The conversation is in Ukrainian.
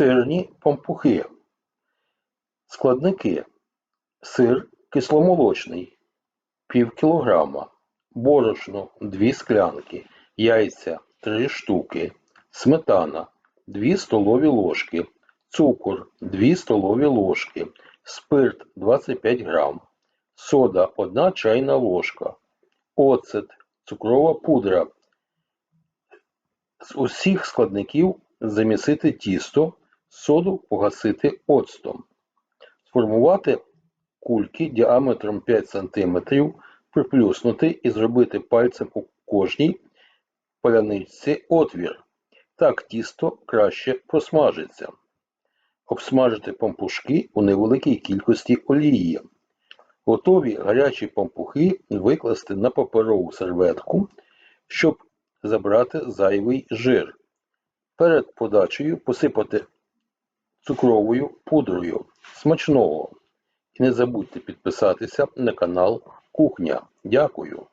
Сирні пампухи. Складники. Сир кисломолочний пів кілограма, борошно 2 склянки, яйця 3 штуки, сметана 2 столові ложки, цукор 2 столові ложки, спирт 25 грам, сода 1 чайна ложка, оцет, цукрова пудра. З усіх складників замісити тісто, соду погасити оцтом. Сформувати кульки діаметром 5 см, приплюснути і зробити пальцем у кожній паляничці отвір. Так тісто краще просмажиться. Обсмажити пампушки у невеликій кількості олії. Готові гарячі пампухи викласти на паперову серветку, щоб забрати зайвий жир. Перед подачею посипати цукровою пудрою. Смачного! І не забудьте підписатися на канал Кухня. Дякую!